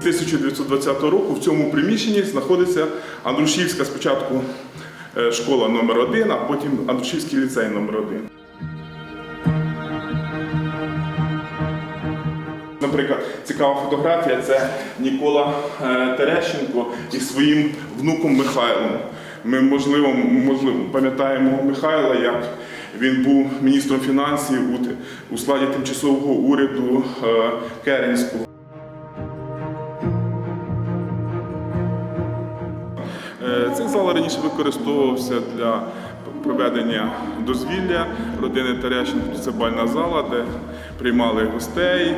1920 року в цьому приміщенні знаходиться Андрушівська спочатку е, школа номер 1 а потім Андрушівський ліцей номер 1 Наприклад, цікава фотографія це Нікола е, Терещенко із своїм внуком Михайлом. Ми, можливо, можливо пам'ятаємо Михайла, як він був міністром фінансів у, складі тимчасового уряду е, Керенського. Цей зал раніше використовувався для проведення дозвілля родини Терещенко. Це бальна зала, де приймали гостей.